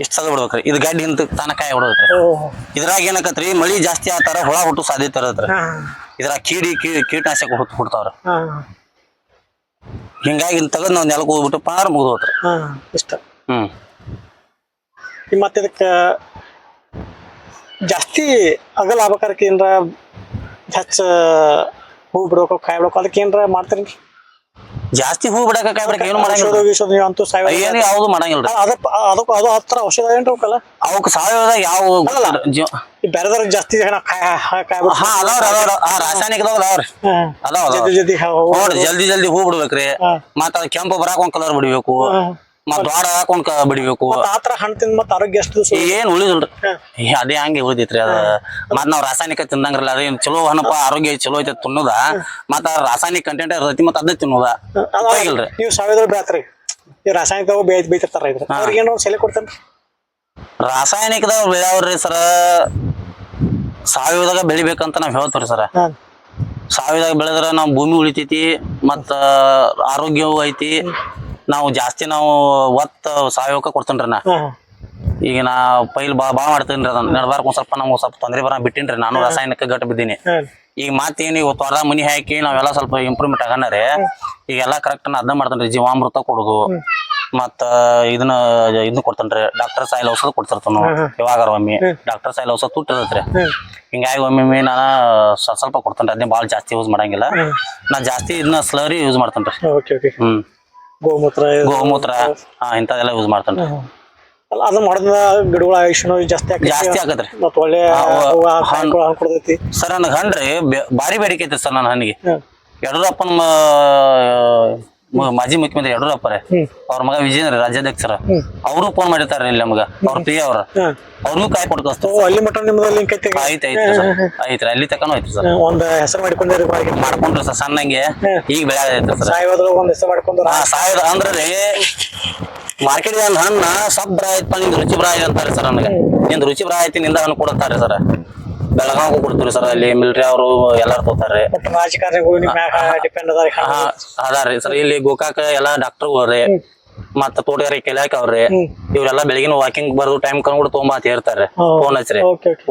ಇಷ್ಟು ಸದ ಬಿಡ್ಬೇಕ್ರಿ. ಇದು ಗಡ್ಡಿ ಹಿಂತ ತಾನ ಕಾಯಿ ಹೊಡೋದ್ರಿ ಇದ್ರಾಗ ಏನಕತ್ರಿ? ಮಳಿ ಜಾಸ್ತಿ ಆತಾರ ಹುಳ ಹುಟ್ಟು ಸಾಧ್ಯತೆ ಇರತ್ರಿ ಅದ್ರ ಇದ್ರಾಗ ಕೀಡಿ ಕೀಟನಾಶಕ ಹುಟ್ಟು ಹುಡ್ತಾವ್ರ ಹಿಂಗಾಗಿ ತಗದ್ ನಾವ್ ನೆಲಕ್ಕೆ ಹೋಗ್ಬಿಟ್ಟು ಪಾರ್ ಮುಗಿದು ಹೋತ್ರಿ ಇಷ್ಟ. ಹ್ಮ್. ಮತ್ತೆ ಇದಕ್ಕ ಜಾಸ್ತಿ ಅಗಲ ಆಗ್ಬೇಕಾರಕ್ಕೆ ಏನ್ರ ಹೆಚ್ಚ ಹೂ ಬಿಡ್ಬೇಕು ಕಾಯಿ ಬಿಡ್ಬೇಕು ಅದಕ್ಕೆ ಏನ್ರ ಮಾಡ್ತೀರಿ ಜಾಸ್ತಿ ಹೂ ಬಿಡಕ ಕಾಯ್ಬಿಡಕ ಏನು ಮಾಡಂಗಿಲ್ಲ. ನೀವು ಅಂತೂ ಸಾವಯವ ಏನು ಯಾವ್ದು ಮಾಡಂಗಿಲ್ಲ ಅದ ಅದಕ್ಕೆ ಅದು ಹತ್ರ ಔಷಧ ಏನ್ರಿ ಅವಕ್ಕಲ್ಲ ಅವಕ್ಕೆ ಸಾವಯವದಾಗ ಯಾವ ಬೇರೆದವ್ರ ಜಾಸ್ತಿ ಜನ ಹಾ ಅದಾವ್ರಿ ಅದಾವ್ರಿ ಆ ರಾಸಾಯನಿಕದವ್ ಅದಾವ್ರಿ. ಅದಾವ ಜಲ್ದಿ ಜಲ್ದಿ ನೋಡ್ರಿ ಜಲ್ದಿ ಜಲ್ದಿ ಹೂ ಬಿಡ್ಬೇಕ್ರಿ. ಮತ್ತ ಕೆಂಪು ಬರಾಕ್ ಒಂದ್ ಕಲರ್ ಬಿಡ್ಬೇಕು. ಹಾ. ಮತ್ ದ್ವಾರ ಹಾಕೊಂಡ್ ಕ ಬಿಡ್ಬೇಕು. ಮತ್ತ್ ಆ ತರ ಹಣ್ಣು ತಿಂದ್ ಮತ್ತೆ ಆರೋಗ್ಯ ಎಷ್ಟು ದಿವಸ ಏನ್ ಉಳಿದಿಲ್ರಿ? ಅದೇ ಹಂಗೆ ಉಳಿದೈತ್ರಿ ಅದ. ಮತ್ ನಾವ್ ರಾಸಾಯನಿಕ ತಿಂದಂಗ್ರಲ್ಲ ಅದೇನ್ ಚಲೋ ಹಣಪ್ಪ ಆರೋಗ್ಯ ಚಲೋ ಐತೆ ತಿನ್ನೋದ. ಮತ್ತ ರಾಸಾಯನಿಕ ಕಂಟೆಂಟ್ ಇರ್ತೈತಿ ಮತ್ತ ಅದನ್ನ ತಿನ್ನೋದ. ನೀವು ಸಾವಯವ ಬೆಳತ್ರಿ ಈ ರಾಸಾಯನಿಕ ಬೇಯ್ ಬೈತಿರ್ತಾರ ಇದ್ರ ಅವ್ರಿಗೆ ಏನೋ ಸೆಲೆ ಕೊಡ್ತೇನ್ರಿ ರಾಸಾಯನಿಕದಾಗ ಬೆಳೆಯವ್ರಿ ಸರ ಸಾವಯವದಾಗ ಬೆಳಿಬೇಕಂತ ನಾವ್ ಹೇಳ್ತೇವ್ರಿ ಸರ. ಸಾವಯವದಾಗ ಬೆಳೆದ್ರ ನಾವ್ ಭೂಮಿ ಉಳಿತೈತಿ ಮತ್ತ ಆರೋಗ್ಯವೂ ಐತಿ. ನಾವು ಜಾಸ್ತಿ ನಾವು ಒತ್ತ ಸಾವಯವಕ್ಕ ಕೊಡ್ತೇನ್ರಿ ನಾ. ಈಗ ನಾ ಪೈಲ್ ಬಾ ಭಾಳ ಮಾಡ್ತೇನ್ರಿ ಅದನ್ನ. ನಡ್ಬಾರ್ಕ ಒಂದ್ ಸ್ವಲ್ಪ ನಮ್ಗೆ ಸ್ವಲ್ಪ ತೊಂದರೆ ಬರ ಬಿಟ್ಟಿನ್ರಿ. ನಾನು ರಾಸಾಯನಿಕ ಗಟ್ಟ ಬಿದ್ದೀನಿ. ಈಗ ಮಾತೇನು ಈಗ ತ್ವರದ ಮನಿ ಹಾಕಿ ನಾವೆಲ್ಲ ಸ್ವಲ್ಪ ಇಂಪ್ರೂವ್ಮೆಂಟ್ ಆಗನರೆ ಈಗೆಲ್ಲ ಕರೆಕ್ಟ್ ನಾ ಅದನ್ನ ಮಾಡ್ತೇನ್ರಿ. ಜೀವಾಮೃತ ಕೊಡುದು ಮತ್ತ ಇದನ್ನ ಇದನ್ನ ಕೊಡ್ತೇನ್ರಿ. ಡಾಕ್ಟರ್ ಸಾಯಿಲ್ ಔಷಧ ಕೊಡ್ತಿರ್ತಾನು ಯಾವಾಗಾರ ಒಮ್ಮೆ ಡಾಕ್ಟರ್ ಸಾಯಿಲ್ ಔಷಧ ತುಟ್ಟಿರತ್ರಿ. ಹಿಂಗಾಗಿ ಒಮ್ಮೆ ನಾನು ಸ್ವಲ್ಪ ಸ್ವಲ್ಪ ಕೊಡ್ತೇನ್ರಿ. ಅದನ್ನೇ ಭಾಳ ಜಾಸ್ತಿ ಯೂಸ್ ಮಾಡಂಗಿಲ್ಲ. ನಾ ಜಾಸ್ತಿ ಇದನ್ನ ಸ್ಲರಿ ಯೂಸ್ ಮಾಡ್ತೇನ್ರಿ. ಹ್ಮ್. ಗೋಮೂತ್ರ. ಗೋಮೂತ್ರ ಹಾ ಇಂಥದೆಲ್ಲ ಯೂಸ್ ಮಾಡ್ತಾನೆ ಅಲ್ಲ ಅದನ್ನ ಮಾಡೋದ್ರಿಂದ ಗಿಡಗಳ ಆಯುಷ್ಯನು ಜಾಸ್ತಿ ಆಕೈತಿ ಜಾಸ್ತಿ ಆಗತ್ರಿ ಮತ್ತ್ ಒಳ್ಳೆ ಹೂವ, ಹಣ್ಣು. ಕೊಡ್ತೈತಿ ಸರ್ ನನಗೆ ಹಣ್ರಿ ಬೆ- ಭಾರಿ ಬೇಡಿಕೆ ಐತಿ ಸರ್ ನನ್ನ ಹಣ್ಣಿಗೆ. ಯಡಿಯೂರಪ್ಪನ ಮ- ಮಾಜಿ ಮುಖ್ಯಮಂತ್ರಿ ಯಡಿಯೂರಪ್ಪರೇ. ಅವ್ರ ಮಗ ವಿಜೇಂದ್ರ ರಾಜ್ಯಾಧ್ಯಕ್ಷರ. ಅವರು ಫೋನ್ ಮಾಡಿರ್ತಾರ ಇಲ್ಲಿ ನಮಗ ಅವ್ರ ಪಿ ಅವ್ರ. ಅವ್ರಿಗೂ ಕಾಯಿ ಕೊಟ್ಟು ಅಲ್ಲಿ ಮಟ್ಟ ನಿಮ್ದು ಲಿಂಕ್ ಐತಿ ಐತಿ ಐತ್ರಿ ಅಲ್ಲಿ ತಕನೂ ಐತ್ರಿ ಸರ್. ಒಂದ್ ಹೆಸರು ಮಾಡ್ಕೊಂಡಿರಿ ಮಾಡ್ಕೊಂಡ್ರಿ ಸರ್ ಸಣ್ಣಂಗೆ. ಈಗ ಬೆಳೆ ಸರ್. ಸಾಯೋದ್ರಾಗ ಒಂದ್ ಹೆಸರು ಅಂದ್ರೆ ರೀ ಮಾರ್ಕೆಟ್ ಹಣ್ಣ ಸಬ್ ಬ್ರಾ ಐತಪ್ಪ ನಿಂದ ರುಚಿ ಬ್ರಾಯ್ ಐತಿ ಅಂತಾರೆ ಸರ್ ನನಗೆ. ನಿಂದ ರುಚಿ ಬ್ರಾಯ್ತಿ ಐತಿ ನಿಂದ ಹಣ್ಣು ಕೊಡುತ್ತಾರೆ ಸರ್. ಬೆಳಗಾವಿಗೂ ಕೊಡ್ತೀವಿ ಸರ್ ಅಲ್ಲಿ ಮಿಲಿಟರಿ ಅವರು ಎಲ್ಲಾರು ತೋತಾರೆ ರಾಜಕಾರಣಿಗಳು ಡಿಪೆಂಡ್ ಅದಾರ ಸರ್ ಇಲ್ಲಿ ಗೋಕಾಕ ಎಲ್ಲಾ ಡಾಕ್ಟರ್ ಹೋರಿ ಮತ್ತ ತೋಟಗಾರಿಕೆ ಇಲಾಖೆ ಅವ್ರಿ ಇವ್ರೆಲ್ಲಾ ಬೆಳಗಿನ ವಾಕಿಂಗ್ ಬರೋ ಟೈಮ್ ಕಂಡು ತೊಗೊಂಬ ಅಂತ ಇರ್ತಾರೆ ಫೋನ್ ಹಚ್ಚ್ರಿ.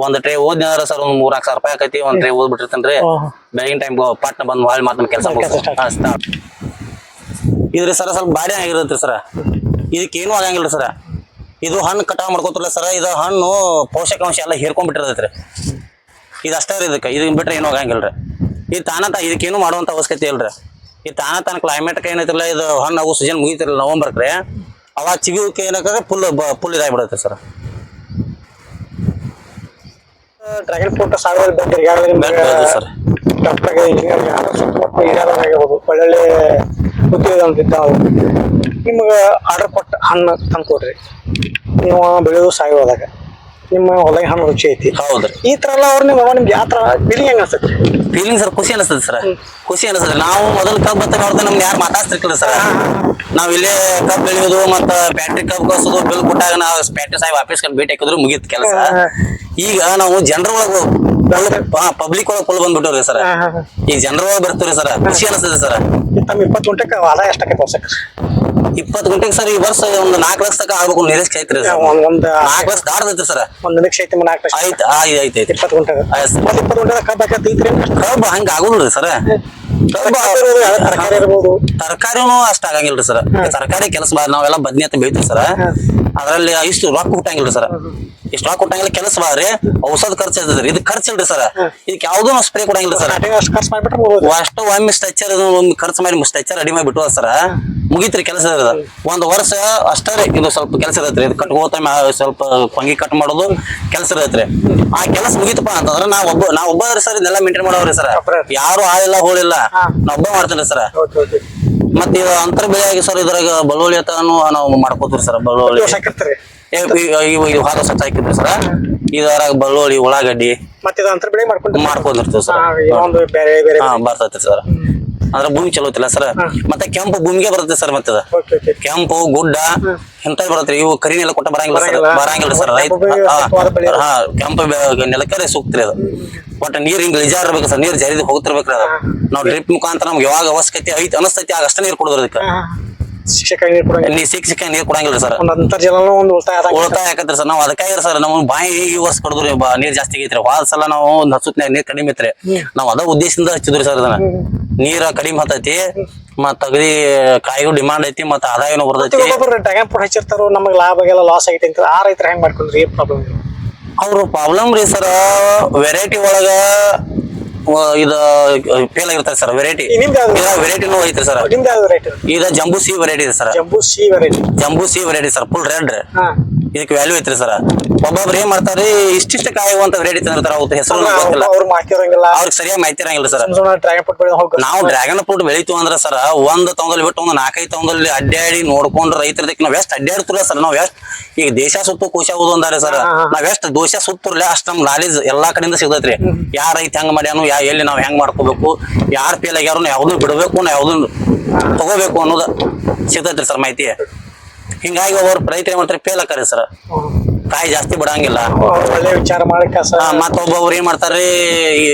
ಒಂದ್ ಟ್ರೇ ಓದ್ನಾರ ಸರ್ ಒಂದ್ ಮೂರ್ ಸಾವಿರ ರೂಪಾಯಿ ಆಕೈತಿ ಒಂದ್ ಟ್ರೇ ಓದ್ ಬಿಟ್ಟಿರ್ತೇನ್ರಿ ಬೆಳಗಿನ ಟೈಮ್ ಪಾಟ್ನ ಬಂದ್ ಮಾಡಿ ಮಾತ್ರ ಕೆಲಸ. ಇದ್ರಿ ಸರ ಸ್ವಲ್ಪ ಬಾಡಿ ಆಗಿರತ್ರಿ ಸರ. ಇದಕ್ಕೇನು ಆಗಂಗಿಲ್ಲ ಸರ್. ಇದು ಹಣ್ಣು ಕಟಾವ್ ಮಾಡ್ಕೋತಿಲ್ಲ ಸರ್ ಇದು ಹಣ್ಣು ಪೋಷಕಾಂಶ ಎಲ್ಲ ಹೀರ್ಕೊಂಡ್ಬಿಟ್ಟಿರ್ತೈತ್ರಿ ಇದು ಅಷ್ಟೇ ರೀ ಇದಕ್ಕೆ. ಇದನ್ನ ಬಿಟ್ರೆ ಏನೂ ರೀ. ಈ ತಾನ ತಾ ಇದಕ್ಕೇನು ಮಾಡುವಂತ ಅವಶ್ಯಕತೆ ಇಲ್ರಿ ಈ ತಾನ ತಾನ ಕ್ಲೈಮೇಟ್ ಏನೈತಿಲ್ಲ ಇದು ಹಣ್ಣು ಅವು ಸೀಸನ್ ಮುಗಿತಿರಲ್ಲ ನವಂಬರ್ಕ್ರಿ ಅವಾಗ ಚಿಗುಕ್ಕೆ ಏನಕ್ಕೆ ಫುಲ್ ಫುಲ್ ಇದಾಗ್ಬಿಡುತ್ತೆ ಸರ್. ಡ್ರ್ಯಾಗನ್ ಫ್ರೂಟ್ ಸಾವಯವ ಬಂದಿರಿ ಈಗಾಗಲೇ ಸರ್. ಡಾಕ್ಟರ್ಗೆ ಇಂಜಿನಿಯರ್ಗೆ ಸುತ್ತಮುತ್ತ ಒಳ್ಳೊಳ್ಳೆ ಉದ್ಯೋಗ ಅಂತಿದ್ದಾವೆ ನಿಮ್ಗೆ ಆರ್ಡರ್ ಕೊಟ್ಟ ಹಣ್ಣು ತಂದು ಕೊಡ್ರಿ. ನೀವು ಬೆಳೆಯೋದು ಸಾವಯವದಾಗ ನಿಮ್ಮ ಹೊಲಗೆ ಹಣ್ಣು ರುಚಿ ಐತಿ. ಹೌದ್ರಿ. ಈ ತರ ಎಲ್ಲ ಅವ್ರು ನಿಮ್ಮ ನಿಮ್ಗೆ ಯಾವ ತರ ಫೀಲಿಂಗ್ ಹೆಂಗ ಅನ್ಸುತ್ತೆ? ಫೀಲಿಂಗ್ ಸರ್ ಖುಷಿ ಅನಿಸ್ತದೆ ಸರ್. ಖುಷಿ ಅನಿಸ್ತದೆ. ನಾವು ಮೊದಲು ಕಬ್ಬು ಬತ್ತ ನೋಡ್ತಾ ನಮ್ಗೆ ಯಾರು ಮಾತಾಡ್ತಿರ್ಕಿಲ್ಲ ಸರ್. ನಾವ್ ಇಲ್ಲೇ ಕಬ್ಬು ಬೆಳೆಯೋದು ಮತ್ತ ಬ್ಯಾಟ್ರಿ ಕಬ್ಬು ಕಳ್ಸೋದು ಬಿಲ್ ಕೊಟ್ಟಾಗ ನಾವು ಬ್ಯಾಟ್ರಿ ಸಾಹೇಬ್ ಆಫೀಸ್ ಭೇಟಿ ಹಾಕಿದ್ರು ಮುಗಿತ್ ಕೆಲಸ. ಈಗ ನಾವು ಜನರ ಒಳಗೆ ಪಬ್ಲಿಕ್ ಒಳಗೆ ಕೊಲ್ ಬಂದ್ಬಿಟ್ಟವ್ರಿ ಸರ್. ಈಗ ಜನರ ಒಳಗೆ ಬರ್ತೀವ್ರಿ ಸರ್. ಖುಷಿ ಅನಿಸ್ತದೆ ಸರ್. ತಮ್ಮ ಇಪ್ಪತ್ತು ಗುಂಟಕ್ಕೆ ಆದಾಯ ಎಷ್ಟಾಕೈತೆ ವರ್ಷಕ್ಕೆ ಇಪ್ಪತ್ತು ಗಂಟೆಗೆ ಸರ್ ಈ ವರ್ಷ ಒಂದು ನಾಲ್ಕು ಲಕ್ಷ ತನಕ ಆಗ್ಬೇಕು ನಿರೀಕ್ಷೆ ಐತ್ರಿ ಸರ್. ಒಂದ್ ಒಂದ್ ನಾಲ್ಕು ಲಕ್ಷ ದಾಡ್ದೈತ್ರಿ ಸರ್. ಒಂದು ನಿರೀಕ್ಷೆ ಐತಿ ನಾಲ್ಕು ಲಕ್ಷ. ಆಯ್ತು ಆಯ್ತು ಐತೆ ಇಪ್ಪತ್ತು ಗುಂಟೆ. ಮತ್ತೆ ಇಪ್ಪತ್ತು ಗುಂಟೆ ಕಬ್ಬ ಕಬ್ಬ ಹಂಗ ಆಗುದಿಲ್ರಿ ಸರ್. ತರಕಾರಿ ಇರ್ಬೋದು. ತರಕಾರಿನೂ ಅಷ್ಟ ಆಗಂಗಿಲ್ರಿ ಸರ್. ತರಕಾರಿ ಕೆಲಸ ನಾವೆಲ್ಲ ಬದ್ನಿ ಅಂತ ಬೆಳಿತೀವಿ ಸರ್. ಅದ್ರಲ್ಲಿ ಇಷ್ಟು ರೊಕ್ಕ ಹುಟ್ಟಂಗಿಲ್ರಿ ಸರ್. ಇಷ್ಟು ಕೊಟ್ಟಂಗಿಲ್ಲ ಕೆಲಸ ಬಾರಿ ಔಷಧ ಖರ್ಚು ಇದ್ರಿ ಇದು ಖರ್ಚು ಇಲ್ರಿ ಸರ್. ಇದಕ್ಕೆ ಯಾವ್ದು ನಾವು ಸ್ಪ್ರೇ ಕೊಡಂಗಿಲ್ಲ ಸರ್. ಅಷ್ಟು ಖರ್ಚು ಅಷ್ಟು ಒಮ್ಮೆ ಸ್ಟ್ರೆಚರ್ ಒಂದು ಖರ್ಚು ಮಾಡಿ ಸ್ಟ್ರೆಚರ್ ಅಡಿ ಮಾಡಿ ಬಿಟ್ಟು ಸರ್. ಮುಗಿತ್ರಿ ಕೆಲಸ ಇರೋದು. ಒಂದು ವರ್ಷ ಅಷ್ಟೇ ಇದು ಸ್ವಲ್ಪ ಕೆಲಸ ಇರತ್ರಿ. ಇದು ಕಟ್ಕೋತ ಸ್ವಲ್ಪ ಪಂಗಿ ಕಟ್ ಮಾಡೋದು ಕೆಲಸ ಇರತ್ರಿ. ಆ ಕೆಲಸ ಮುಗಿತಪ್ಪ ಅಂತಂದ್ರೆ ನಾ ಒಬ್ಬ ನಾ ಒಬ್ಬ ಸರ್ ಇದೆಲ್ಲ ಮೇಂಟೈನ್ ಮಾಡೋರಿ ಸರ್. ಯಾರು ಆಳಿಲ್ಲ ಹೋಳಿಲ್ಲ. ನಾ ಒಬ್ಬ ಮಾಡ್ತೇನೆ ಸರ್. ಮತ್ತೆ ಇದು ಅಂತರ ಬೆಳೆ ಆಗಿ ಸರ್ ಇದ್ರಾಗ ಬಳುವಳಿ ನಾವು ಮಾಡ್ಕೋತೀವಿ ಸರ್ ಬಳುವಳಿ ಹಾಲು ಸ್ವಚ್ಛ ಹಾಕಿದ್ರಿ ಸರ್ ಇದ್ರಾಗ ಬಳುವಳಿ ಉಳ್ಳಾಗಡ್ಡಿ ಮತ್ತೆ ಇದು ಅಂತರ ಬೆಳೆ ಮಾಡ್ಕೊಂಡು ಮಾಡ್ಕೊಂಡಿರ್ತೀವಿ ಸರ್. ಇನ್ನೊಂದು ಬೇರೆ ಬೇರೆ ಹಾ ಬರ್ತೈತಿ ಸರ್. ಅಂದ್ರೆ ಭೂಮಿ ಚಲೋ ಐತಿಲ್ಲ ಸರ್? ಮತ್ತೆ ಕೆಂಪು ಭೂಮಿಗೆ ಬರುತ್ತೆ ಸರ್ ಮತ್ತೆ ಕೆಂಪು ಗುಡ್ಡ ಇಂತ ಬರುತ್ತೆ? ಇವು ಕರಿ ನೆಲ ಕೊಟ್ಟ ಬರಂಗಿಲ್ಲ ಸರ್. ಬರಂಗಿಲ್ಲ. ಸರ್ ರೈತ ಹಾ, ಕೆಂಪು ನೆಲಕ್ಕೆ ಸೂಕ್ತ ಸೂಕ್ತ್ರಿ ಅದು. ಒಟ್ಟು ನೀರ್ ಹಿಂಗ್ ಇಳಿಜಾರ್ ಇರ್ಬೇಕು ಸರ್ ನೀರ್ ಜರಿದು ಹೋಗ್ತಿರ್ಬೇಕ್ರಿ ಅದು. ನಾವು ಡ್ರಿಪ್ ಮುಖಾಂತರ ನಮ್ಗೆ ಯಾವಾಗ ಅವಶ್ಯಕತೆ ಐತಿ ಅನಸ್ತೈತಿ ಆಗ ಅಷ್ಟೇ ನೀರ್ ಕೊಡೋದ್ರ ಅದಕ್ಕೆ. ಶಿಕ್ಷಕ ನೀರು ಕೊಡಂಗಿಲ್ಲ ನೀ ಸಿಕ್ಕ ನೀರ್ ಕೊಡಂಗಿಲ್ಲ ಸರ್. ಒಂದು ಅಂತರ್ಜಲನೂ ಒಂದು ಉಳಿತಾಯ ಆದ ಉಳಿತಾಯ ಯಾಕಂದ್ರೆ ಸರ್. ನಾವು ಅದಕ್ಕಾಗಿ ಸರ್ ನಮ್ಮ ಬಾಯಿ ಈ ವರ್ಷ ಕೊಡದ್ರಿ ನೀರ್ ಜಾಸ್ತಿ ಆಗೈತ್ರಿ. ಹೋದ ಸಲ ನಾವು ಒಂದ್ ಹಸುತ್ನ್ಯಾಗ ನೀರ್ ಕಡಿಮೆ ಐತ್ರಿ ನಾವ್ ಅದ ಉದ್ದೇಶದಿಂದ ಹಚ್ಚಿದ್ರಿ ಸರ್ ಅದನ್ನ. ನೀರ ಕಡಿಮೆ ಹತ್ತೈತಿ ಮತ್ತ ಅಗದಿ ಕಾಯಿಗೂ ಡಿಮಾಂಡ್ ಐತಿ ಮತ್ತ ಆದಾಯನು ಬರ್ತೈತಿ. ಒಬ್ಬೊಬ್ರು ಡ್ರ್ಯಾಗನ್ ಫ್ರೂಟ್ ಹಚ್ಚಿರ್ತಾರೋ ನಮಗೆ ಲಾಭ ಎಲ್ಲ ಲಾಸ್ ಆಗೈತಿ ಅಂತ ಆ ರೈತರು ಹೆಂಗ್ ಮಾಡ್ಕೊಂಡ್ರಿ? ಏನ್ ಪ್ರಾಬ್ಲಮ್ ಅವ್ರ ಪ್ರಾಬ್ಲಮ್ ರೀ ಸರ್. ವೆರೈಟಿ ಒಳಗ ಇದು ಫೇಲ್ ಆಗಿರ್ತಾರೆ ಸರ್ ವೆರೈಟಿ ನಿಮ್ದು ಯಾವ್ದು? ವೆರೈಟಿನೂ ಐತ್ರಿ ಸರ್. ನಿಮ್ದು ಯಾವ್ದು ರೇಟ್ ಇದು ಜಂಬೂ ಸಿ ವೆರೈಟಿ ಇದೆ sir. Jumbo C variety jumbo C variety sir full red ಹಾ. ಇದಕ್ಕೆ ವ್ಯಾಲ್ಯೂ ಐತ್ರಿ ಸರ್ ಒಬ್ಬೊಬ್ರು ಏನ್ ಮಾಡ್ತಾರೆ ಇಷ್ಟಿಷ್ಟ ಕಾಯುವಂತ ರೇಟ್ ತಂದಿರ್ತಾರ ಅವ್ರ ಹೆಸರು ಗೊತ್ತಿಲ್ಲ. ಅವ್ರು ಮಾತಿರಂಗಿಲ್ಲ ಅವ್ರಿಗೆ ಸರಿಯಾಗಿ ಮಾಹಿತಿ ಇರಂಗಿಲ್ಲ ಸರ್ ಡ್ರ್ಯಾಗನ್ ಫ್ರೂಟ್ ಬೆಳೆ ಹೋಗಿ ನಾವು ಡ್ರ್ಯಾಗನ್ ಫ್ರೂಟ್ ಬೆಳಿತು ಅಂದ್ರೆ ಸರ್ ಒಂದ್ ತೊಂದಲ್ಲಿ ಬಿಟ್ಟು ಒಂದು ನಾಲ್ಕೈದು ತೊಂದಲ್ಲಿ ಅಡ್ಡಾಡಿ ನೋಡ್ಕೊಂಡು ರೈತರದಕ್ಕೆ ನಾವ್ ಎಷ್ಟ್ ಅಡ್ಡಾಡ್ತಿಲ್ಲ ಸರ್ ನಾವ್ ಎಷ್ಟ್ ಈಗ ದೇಶ ಸುತ್ತು ಕೋಶ ಓದು ಅಂದಾರೆ ಸರ್. ನಾವ್ ಎಷ್ಟ್ ದೋಷ ಸುತ್ತಿರ್ಲಿ ಅಷ್ಟ್ ನಮ್ ನಾಲೆಜ್ ಎಲ್ಲಾ ಕಡೆಯಿಂದ ಸಿಗ್ತೈತ್ರಿ. ಯಾರ ರೈತ ಹೆಂಗ್ ಮಾಡ್ಯಾನು ಯಾ ಎಲ್ಲಿ ನಾವ್ ಹೆಂಗ್ ಮಾಡ್ಕೋಬೇಕು ಯಾರ್ ಫೇಲ್ ಆಗ್ಯಾರು ಯಾವ್ದು ಬಿಡ್ಬೇಕು ನಾವ್ ಯಾವ್ದನ್ನ ತಗೋಬೇಕು ಅನ್ನೋದು ಸಿಗ್ತೈತ್ರಿ ಸರ್ ಮಾಹಿತಿ. ಹಿಂಗಾಗಿ ಒಬ್ಬರು ರೈತರು ಏನ್ ಮಾಡ್ತಾರೆ? ಫೇಲ್ ಆಕಾರ ಸರ್. ಕಾಯಿ ಜಾಸ್ತಿ ಬಿಡಂಗಿಲ್ಲ. ಒಳ್ಳೆ ವಿಚಾರ ಮಾಡಕ್ಕ ಸರ್ ಮತ್ತ್ ಒಬ್ಬೊಬ್ರು ಏನ್ ಮಾಡ್ತಾರ್ರಿ?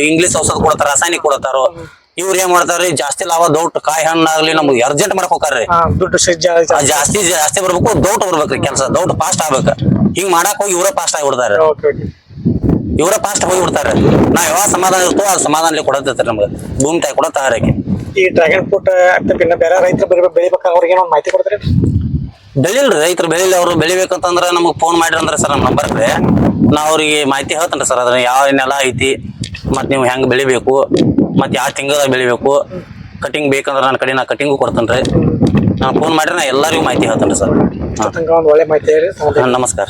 ಇಂಗ್ಲಿಷ್ ಔಷಧ ಕೊಡ್ತಾರ ರಾಸಾಯನಿಕ ಕೊಡ್ತಾರೋ. ಇವ್ರು ಏನ್ ಮಾಡ್ತಾರ್ರಿ? ಜಾಸ್ತಿ ಲಾಭ ದೌಟ್ ಕಾಯಿ ಹಣ್ಣಾಗ್ಲಿ ನಮ್ಗೆ ಅರ್ಜೆಂಟ್ ಮಾಡಕ್ ಹೋಗ್ರಿ ದುಡ್ಡು ಜಾಸ್ತಿ ಜಾಸ್ತಿ ಬರ್ಬೇಕು ದೌಟ್ ಬರ್ಬೇಕ್ರಿ ಕೆಲಸ. ದೌಟ್ ಫಾಸ್ಟ್ ಆಗ್ಬೇಕು. ಹಿಂಗ್ ಮಾಡಕ್ ಹೋಗಿ ಇವರ ಫಾಸ್ಟ್ ಆಗಿಬಿಡ್ತಾರೆ ಇವರ ಫಾಸ್ಟ್ ಹೋಗಿ ಬಿಡ್ತಾರೆ. ನಾವ್ ಯಾವ ಸಮಾಧಾನ ಇರ್ತೋ ಆ ಸಮಾಧಾನ ಕೊಡತೈತ್ರಿ ನಮ್ಗೆ. ಭೂಮಿ ತಾಯಿ ಕೊಡ ತಾರಕ್ಕೆ ಈ ಡ್ರ್ಯಾಗನ್ ಫ್ರೂಟ್ ಇನ್ನು ಬೇರೆ ರೈತರು ಬೆಳಿಬೇಕಾದ್ರೆ ಅವ್ರಿಗೆ ಏನೋ ಮಾಹಿತಿ ಕೊಡ್ತಾರೆ ಬೆಳಿಲ್ರಿ ರೈತರು ಬೆಳಿಲಿ ಅವರು ಬೆಳಿಬೇಕಂತಂದ್ರೆ ನಮಗೆ ಫೋನ್ ಮಾಡಿರಂದ್ರೆ ಸರ್ ನಮ್ಮ ನಂಬರ್ಗೆ ನಾ ಅವ್ರಿಗೆ ಮಾಹಿತಿ ಹೇಳ್ತೇನೆ ಸರ್ ಅದ್ರ ಯಾವ ನೆಲ ಐತಿ ಮತ್ತು ನೀವು ಹೆಂಗೆ ಬೆಳಿಬೇಕು ಮತ್ತು ಯಾವ ತಿಂಗಳದಾಗ ಬೆಳಿಬೇಕು ಕಟಿಂಗ್ ಬೇಕಂದ್ರೆ ನನ್ನ ಕಡೆ ನಾ ಕಟಿಂಗು ಕೊಡ್ತೇನೆ ರೀ ನಾನು ಫೋನ್ ಮಾಡ್ರಿ ನಾ ಎಲ್ಲರಿಗೂ ಮಾಹಿತಿ ಹೇಳ್ತೇನೆ ಸರ್. ತನಕ ಒಂದು ಒಳ್ಳೆ ಮಾಹಿತಿ ನಮಸ್ಕಾರ.